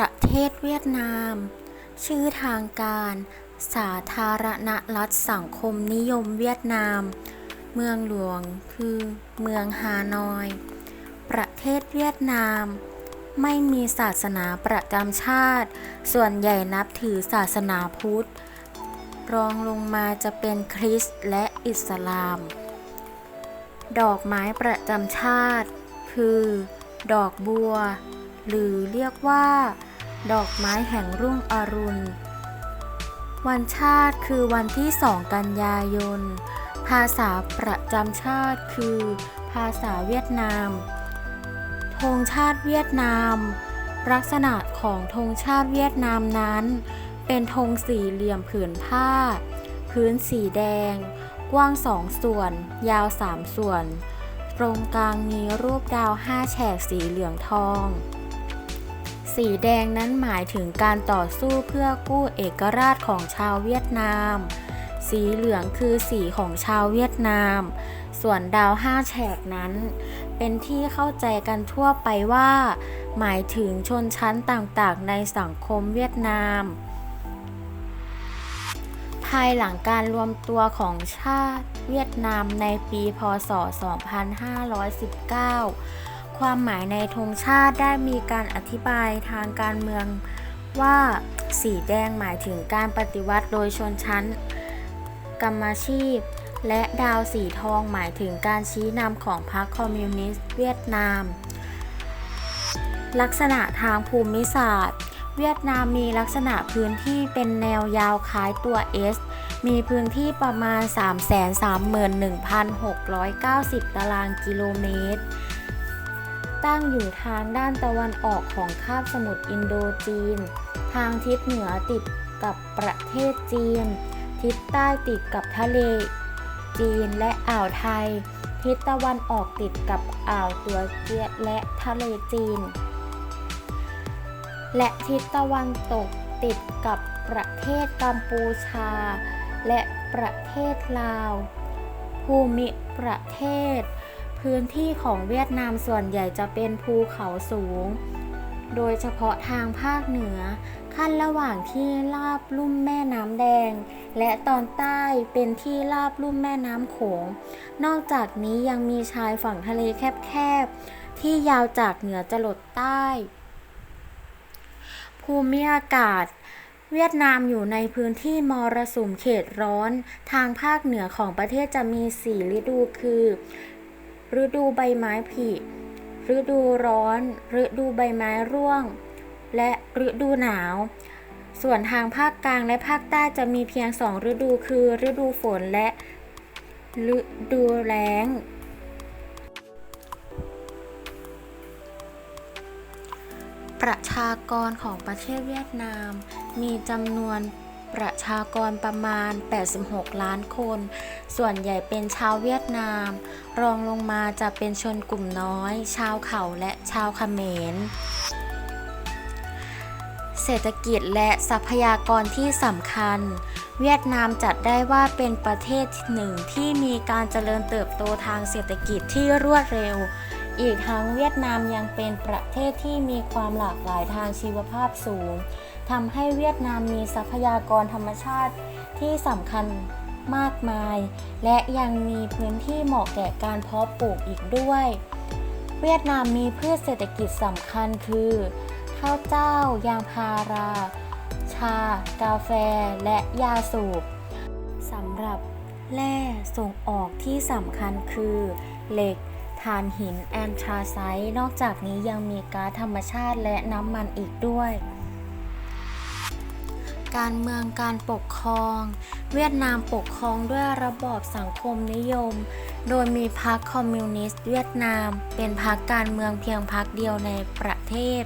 ประเทศเวียดนาม ชื่อทางการ สาธารณรัฐสังคมนิยมเวียดนาม เมืองหลวงคือเมืองฮานอย ประเทศเวียดนาม ไม่มีศาสนาประจำชาติ ส่วนใหญ่นับถือศาสนาพุทธ รองลงมาจะเป็นคริสต์และอิสลาม ดอกไม้ประจำชาติ คือ ดอกบัวหรือเรียกว่า ดอกไม้แห่งรุ่งอรุณ วันชาติคือวันที่2กันยายน ภาษาประจำชาติคือ ภาษาเวียดนามธงชาติเวียดนาม ลักษณะของธงชาติเวียดนามนั้น เป็นธงสี่เหลี่ยมผืนผ้า พื้นสีแดง กว้างสองส่วน ยาวสามส่วน ตรงกลางมีรูปดาวห้าแฉกสีเหลืองทอง สีแดงนั้นหมายถึงการต่อสู้เพื่อกู้เอกราชของชาวเวียดนาม สีเหลืองคือสีของชาวเวียดนาม ส่วนดาวห้าแฉกนั้น เป็นที่เข้าใจกันทั่วไปว่า หมายถึงชนชั้นต่างๆ ในสังคมเวียดนาม ภายหลังการรวมตัวของชาติเวียดนามในปีพศ 2519 ความหมายในธงชาติได้มีการอธิบายทางการเมืองว่าสีแดงหมายถึงการปฏิวัติโดยชนชั้น กรรมาชีพ และดาวสีทองหมายถึงการชี้นำของพรรคคอมมิวนิสต์เวียดนาม ลักษณะทางภูมิศาสตร์ เวียดนามมีลักษณะพื้นที่เป็นแนวยาวคล้ายตัว S มีพื้นที่ประมาณ 331,690 ตารางกิโลเมตร ตั้งอยู่ทางด้านตะวันออกของคาบสมุทรอินโดจีน ทางทิศเหนือติดกับประเทศจีน ทิศใต้ติดกับทะเลจีนและอ่าวไทย ทิศตะวันออกติดกับอ่าวตัวเจียและทะเลจีน และทิศตะวันตกติดกับประเทศกัมพูชา และประเทศลาว ภูมิประเทศ พื้นที่ของเวียดนามส่วนใหญ่จะเป็นภูเขาสูง โดยเฉพาะทางภาคเหนือ ขั้นระหว่างที่ลาบลุ่มแม่น้ำแดง และตอนใต้เป็นที่ลาบลุ่มแม่น้ำโขง นอกจากนี้ยังมีชายฝั่งทะเลแคบๆ ที่ยาวจากเหนือจรดใต้ ภูมิอากาศเวียดนามอยู่ในพื้นที่มรสุมเขตร้อน ทางภาคเหนือของประเทศจะมีสี่ฤดูคือ ฤดูใบไม้ผลิฤดูร้อน ฤดูใบไม้ร่วง และฤดูหนาว ส่วนทางภาคกลางและภาคใต้จะมีเพียงสองฤดูคือฤดูฝนและฤดูแล้ง ประชากรของประเทศเวียดนามมีจำนวน ประชากรประมาณ 86 ล้านคน ส่วนใหญ่เป็นชาวเวียดนาม รองลงมาจะเป็นชนกลุ่มน้อย ชาวเขาและชาวเขมร เศรษฐกิจและทรัพยากรที่สำคัญ เวียดนามจัดได้ว่าเป็นประเทศหนึ่งที่มีการเจริญเติบโตทางเศรษฐกิจที่รวดเร็ว อีกทั้งเวียดนามยังเป็นประเทศที่มีความหลากหลายทางชีวภาพสูง ทำให้เวียดนามมีทรัพยากรธรรมชาติที่สำคัญมากมาย และยังมีพื้นที่เหมาะแก่การเพาะปลูกอีกด้วย เวียดนามมีพืชเศรษฐกิจสำคัญคือข้าวเจ้ายางพารา ชา กาแฟ และยาสูบสำหรับแร่ส่งออกที่สำคัญคือ เหล็กถ่านหินแอนทราไซต์นอกจากนี้ยังมีก๊าซธรรมชาติและน้ำมันอีกด้วย การเมืองการปกครอง เวียดนามปกครองด้วยระบอบสังคมนิยม โดยมีพรรคคอมมิวนิสต์เวียดนาม เป็นพรรคการเมืองเพียงพรรคเดียวในประเทศ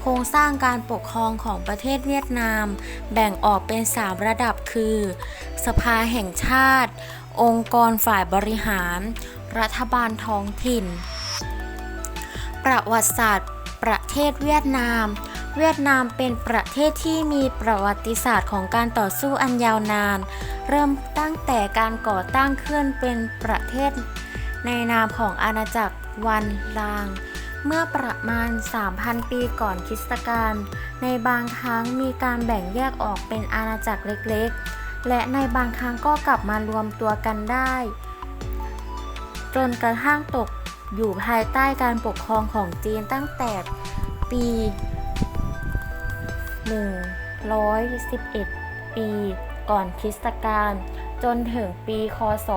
โครงสร้างการปกครองของประเทศเวียดนาม แบ่งออกเป็น 3 ระดับคือ สภาแห่งชาติ องค์กรฝ่ายบริหาร รัฐบาลท้องถิ่น ประวัติศาสตร์ประเทศเวียดนาม เวียดนามเป็นประเทศที่มีประวัติศาสตร์ของการต่อสู้อันยาวนาน เริ่มตั้งแต่การก่อตั้งขึ้นเป็นประเทศ ในนามของอาณาจักรวันลาง เมื่อประมาณ 3,000 ปีก่อนคริสตกาลในบางครั้งมีการแบ่งแยกออกเป็นอาณาจักรเล็กๆ และในบางครั้งก็กลับมารวมตัวกันได้ จนกระทั่งตกอยู่ภายใต้การปกครองของจีนตั้งแต่ปี 111 ปี ก่อนคริสตกาลจนถึงปีคศ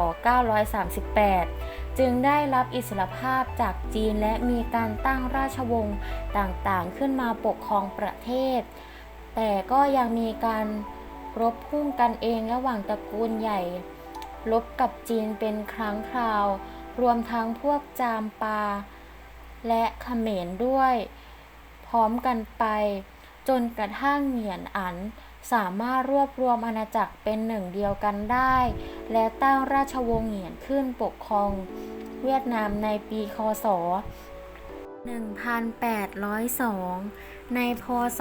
938 จึงได้รับอิสรภาพจากจีนและมีการตั้งราชวงศ์ต่างๆ ขึ้นมาปกครองประเทศ แต่ก็ยังมีการรบพุ่งกันเองระหว่างตระกูลใหญ่ลบกับจีนเป็นครั้งคราว รวมทั้งพวกจามปา และเขมรด้วย พร้อมกันไป จนกระทั่งเหงียนอันสามารถรวบรวมอาณาจักรเป็นหนึ่งเดียวกันได้ และตั้งราชวงศ์เหงียนขึ้นปกครองเวียดนามในปีคศ 1802 ในพศ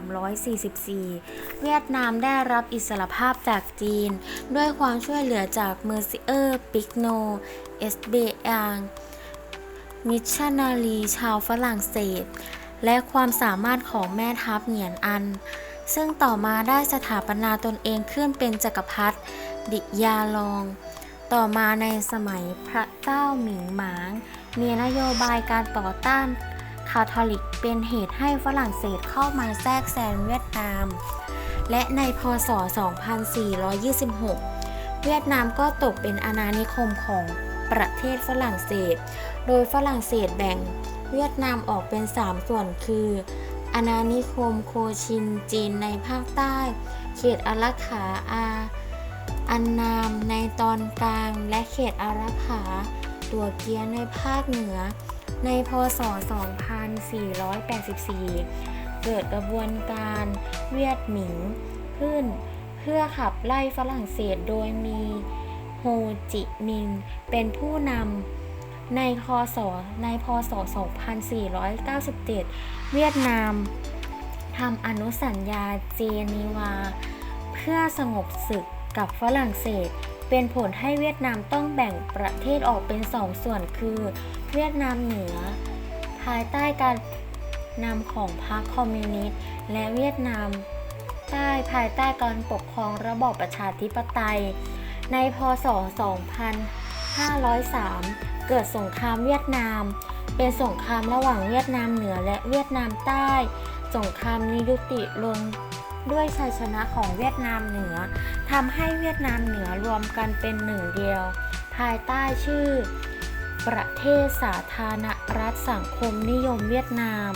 2344 เวียดนามได้รับอิสรภาพจากจีน ด้วยความช่วยเหลือจากเมอร์ซิเออร์ปิกโน เอสเบอังมิชชันนารีชาวฝรั่งเศส และความสามารถของแม่ทัพเหงียนอัน ซึ่งต่อมาได้สถาปนาตนเองขึ้นเป็นจักรพรรดิดิยาลอง ต่อมาในสมัยพระเจ้าหมิงหมาง มีนโยบายการต่อต้านคาทอลิกเป็นเหตุให้ฝรั่งเศสเข้ามาแทรกแซงเวียดนาม และในพศ 2426 เวียดนามก็ตกเป็นอาณานิคมของประเทศฝรั่งเศส โดยฝรั่งเศสแบ่ง เวียดนามออกเป็น 3 ส่วนคืออาณานิคมโคชินจีนในภาคใต้ เขตอารักขาอาอันนามในตอนกลาง และเขตอารักขาตัวเกียในภาคเหนือ ในพศ 2484 เกิดกระบวนการเวียดหมิงขึ้น เพื่อขับไล่ฝรั่งเศสโดยมีโฮจิมินห์เป็นผู้นำ ในคศในพศ 2497 เวียดนามทำอนุสัญญาเจนีวา เพื่อสงบศึกกับฝรั่งเศส เป็นผลให้เวียดนามต้องแบ่งประเทศออกเป็นสองส่วนคือ เวียดนามเหนือ ภายใต้การนำของพรรคคอมมิวนิสต์และเวียดนามใต้ภายใต้การปกครองระบอบประชาธิปไตย ในพศ 2503 เกิดสงครามเวียดนาม เป็นสงครามระหว่างเวียดนามเหนือและเวียดนามใต้ สงครามนี้ยุติลงด้วยชัยชนะของเวียดนามเหนือทำให้เวียดนามเหนือรวมกันเป็นหนึ่งเดียว ภายใต้ชื่อ ประเทศสาธารณรัฐสังคมนิยมเวียดนาม